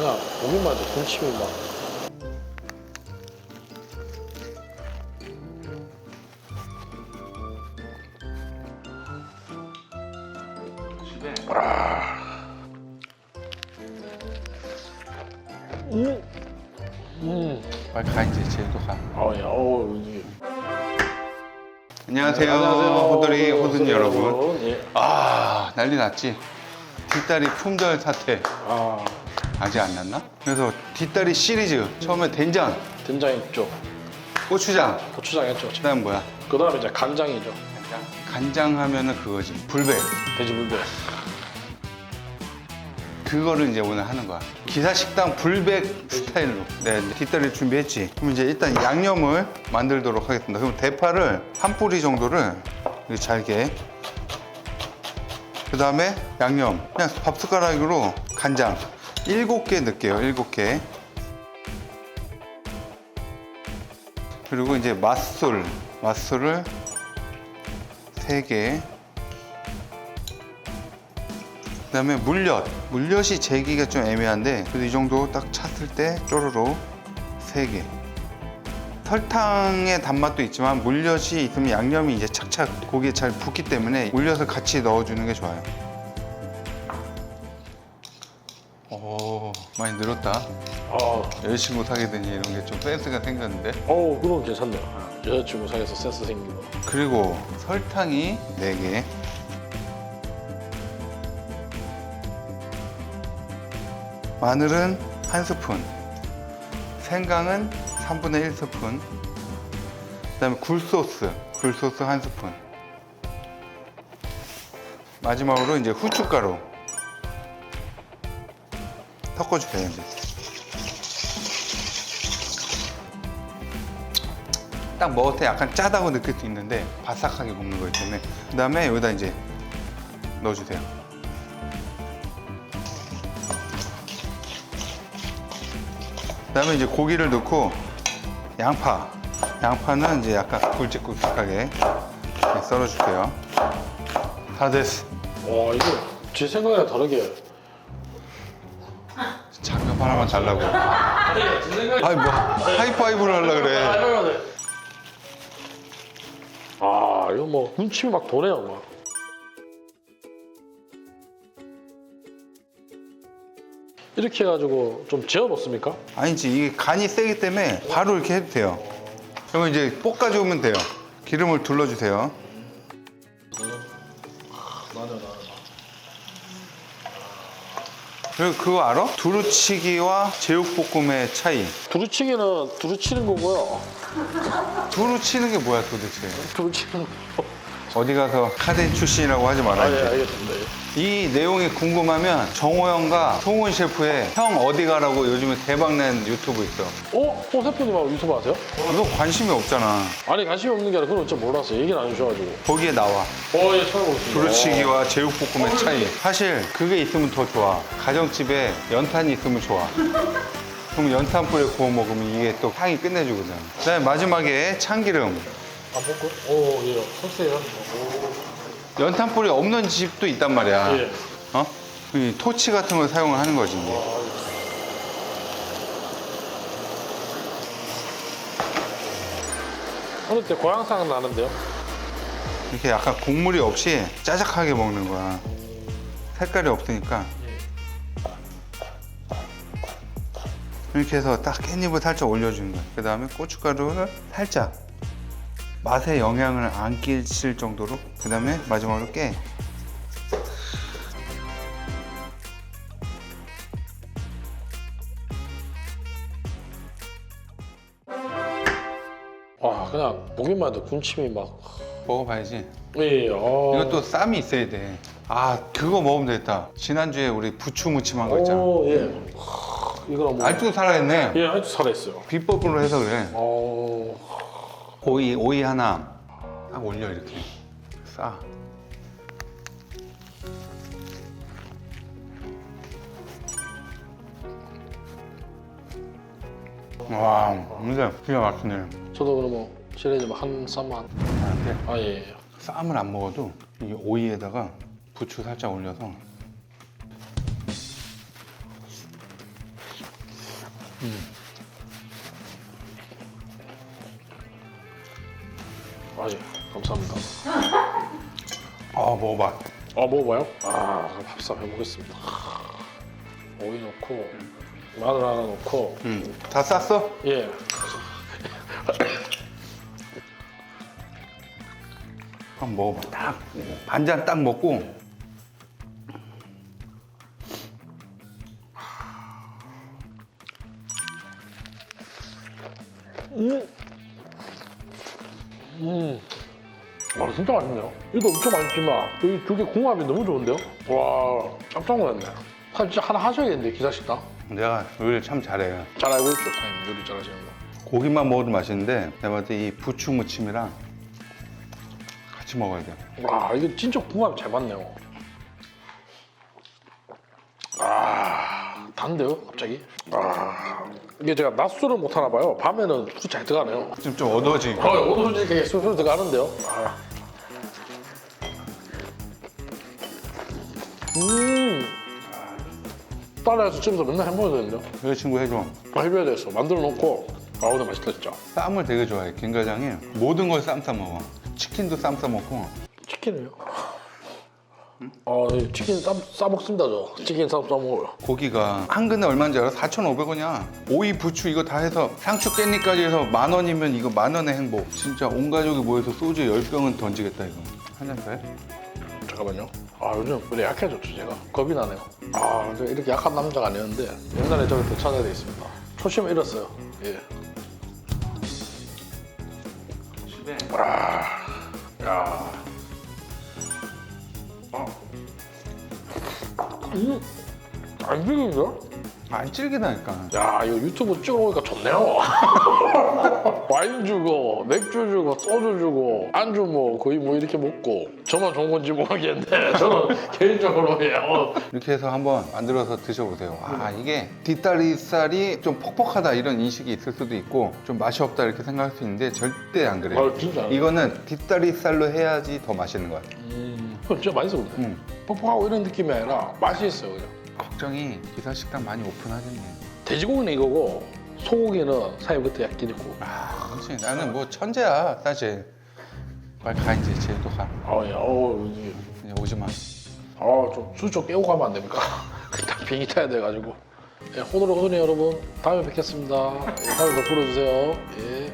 그냥 보기만 해도 군침이 막. 음. 음. 빨리 가 이제 제주도 가. 아, 야, 어, 이게. 안녕하세요, 호돌이 호든 여러분. 예. 아 난리 났지. 뒷다리 품절 사태 아, 아직 안 났나? 그래서 뒷다리 시리즈 처음에 된장, 된장 있죠. 고추장, 고추장 했죠. 그다음 뭐야? 그 다음에 이제 간장이죠. 간장 하면은 그거지 불백. 돼지불배. 그거를 이제 오늘 하는 거야. 기사 식당 불백 스타일로. 네, 이제 뒷다리 준비했지. 그럼 이제 일단 양념을 만들도록 하겠습니다. 그럼 대파를 한 뿌리 정도를 이렇게 잘게. 그 다음에 양념. 그냥 밥 숟가락으로 간장. 일곱 개 넣을게요. 일곱 개. 그리고 이제 맛술. 맛술을 세 개. 그다음에 물엿. 물엿이 재기가 좀 애매한데 그래도 이 정도 딱 찼을 때 쪼르르 세 개. 설탕의 단맛도 있지만 물엿이 있으면 양념이 이제 착착 고기에 잘 붙기 때문에 물엿을 같이 넣어주는 게 좋아요. 많이 늘었다. 아, 여자친구 사게 되니 이런 게 좀 센스가 생겼는데. 어우, 그건 괜찮네요. 여자친구 사이에서 센스 생긴 거. 그리고 설탕이 4개. 마늘은 한 스푼. 생강은 3분의 1 스푼. 그다음에 굴소스. 굴소스 한 스푼. 마지막으로 이제 후춧가루. 섞어주세요. 딱 먹을 때 약간 짜다고 느낄 수 있는데 바삭하게 먹는 거기 때문에 그 다음에 여기다 이제 넣어주세요 그 다음에 이제 고기를 넣고 양파 양파는 이제 약간 굵직굵직하게 썰어줄게요 다 됐어 와, 이거 제 생각이랑 다르게. 하나만 달라고. 아니, 뭐 하이파이브를 하려 그래. 아, 이거 뭐 군침이 막 도네요, 막. 이렇게 해가지고 좀 재워 놓습니까? 아니지 이게 간이 세기 때문에 바로 이렇게 해도 돼요. 그러면 이제 볶아주면 돼요. 기름을 둘러주세요 그리고 그거 알아? 두루치기와 제육볶음의 차이 두루치기는 두루치는 거고요. 두루치는 게 뭐야 도대체 두루치는 거. 어디 가서 카덴 출신이라고 하지 아, 예, 말아야지 알겠습니다. 예. 이 내용이 궁금하면 정호영과 송은 셰프의 형 어디 가라고 요즘에 대박낸 유튜브 있어 어? 홍 셰프님하고 유튜브 하세요? 너 관심이 없잖아 아니, 관심이 없는 게 아니라 그건 진짜 몰랐어요. 얘기는 안 해주셔가지고. 거기에 나와 어, 예, 찾아보겠습니다. 두루치기와 제육볶음의 차이 사실 그게 있으면 더 좋아 가정집에 연탄이 있으면 좋아 그럼 연탄불에 구워 먹으면 이게 또 향이 끝내주거든 그 다음에 마지막에 참기름 안 볼까? 오, 예. 석쇠 하는 거. 연탄불이 없는 집도 있단 말이야 예. 어? 이 토치 같은 걸 사용을 하는 거지 이제. 어릴 때 고향상 나는데요? 이렇게 약간 국물이 없이 짜작하게 먹는 거야 색깔이 없으니까 이렇게 해서 딱 깻잎을 살짝 올려주는 거야 그 다음에 고춧가루를 살짝 맛에 영향을 안 끼칠 정도로 그 다음에 마지막으로 깨 와, 그냥 보기만 해도 군침이 막. 먹어봐야지 예, 예. 아. 이것도 쌈이 있어야 돼아 그거 먹으면 되겠다 지난주에 우리 부추 무침한 거 있잖아 오, 예. 하, 이거랑 뭐. 알도 살아있네 예, 아주 살아있어요. 비법으로 해서 그래 어. 오이 오이 하나 딱 올려 이렇게 싸. 와, 진짜 기가 막히네. 저도 그러면 실례지만 한 쌈만. 근데 아, 예, 예. 쌈을 안 먹어도 이 오이에다가 부추 살짝 올려서 아지 감사합니다. 아 먹어봐. 아 먹어봐요? 아 밥상 해보겠습니다. 오이 넣고 마늘 하나 넣고 음, 다 쌌어? 예. 한번 먹어봐. 딱 반잔 딱 먹고 음. 와 진짜 맛있네요. 이거 엄청 맛있지만 여기 두 개 궁합이 너무 좋은데요? 와 깜짝 놀랐네. 사실 진짜 하나 하셔야겠는데 기사식당. 내가 요리를 참 잘해. 잘 알고 있죠 사장님 요리 잘하시는 거. 고기만 먹어도 맛있는데 내가 봤을 때 이 부추 무침이랑 같이 먹어야 돼. 와 이게 진짜 궁합이 잘 맞네요. 단데요 갑자기? 아 이게 제가 낮술을 못 하나 봐요. 밤에는 술잘 들어가네요. 좀, 좀 어두워지니까. 어 오늘 솔직히 술술 들어가는데요. 아. 음. 딸에서 집에서 맨날 해먹어야 되는데요. 여자친구 해줘. 아, 해줘야 됐어. 만들어 놓고 아 오늘 맛있다 진짜. 쌈을 되게 좋아해. 김 과장이 모든 걸 쌈 싸 먹어. 치킨도 쌈 싸 먹고 치킨을요? 아 네, 치킨 싸, 싸 먹습니다 저. 치킨 싸, 싸 먹어요. 고기가 한 근에 얼마인지 알아? 4,500원이야. 오이, 부추 이거 다 해서 상추 깻잎까지 해서 만 원이면 이거 만 원의 행복. 진짜 온 가족이 모여서 소주 10병은 던지겠다 이거. 한잔 돼? 잠깐만요. 아 요즘 그래 약해졌죠 제가. 겁이 나네요. 아 제가 이렇게 약한 남자가 아니었는데 옛날에 저를 되찾아야 되겠습니다. 초심을 잃었어요. 예. 집에 야. 음. 안 죽인가? 안 질기다니까. 야 이거 유튜브 찍어보니까 좋네요. 와인 주고 맥주 주고 소주 주고 안주 뭐 거의 뭐 이렇게 먹고 저만 좋은 건지 모르겠는데 저는 개인적으로 예. 어, 이렇게 해서 한번 만들어서 드셔보세요. 아 이게 뒷다리살이 좀 퍽퍽하다 이런 인식이 있을 수도 있고 좀 맛이 없다 이렇게 생각할 수 있는데 절대 안 그래요. 아 진짜. 이거는 뒷다리살로 해야지 더 맛있는 거야. 음, 진짜 맛있어 근데. 음. 뻑뻑하고 이런 느낌이 아니라 맛이 있어요 그냥. 걱정이 기사 식당 많이 오픈하겠네. 돼지고기는 이거고 소고기는 그때 약긴 있고. 아, 그렇지. 나는 뭐 천재야 사실. 빨리 가 이제 제주도 가. 아 야, 어, 이게 이제 오지 마. 아좀 술좀 깨고 가면 안 됩니까? 일단 비행기 타야 돼가지고. 예, 호니 여러분 다음에 뵙겠습니다. 예, 다음에 더 불러주세요. 예.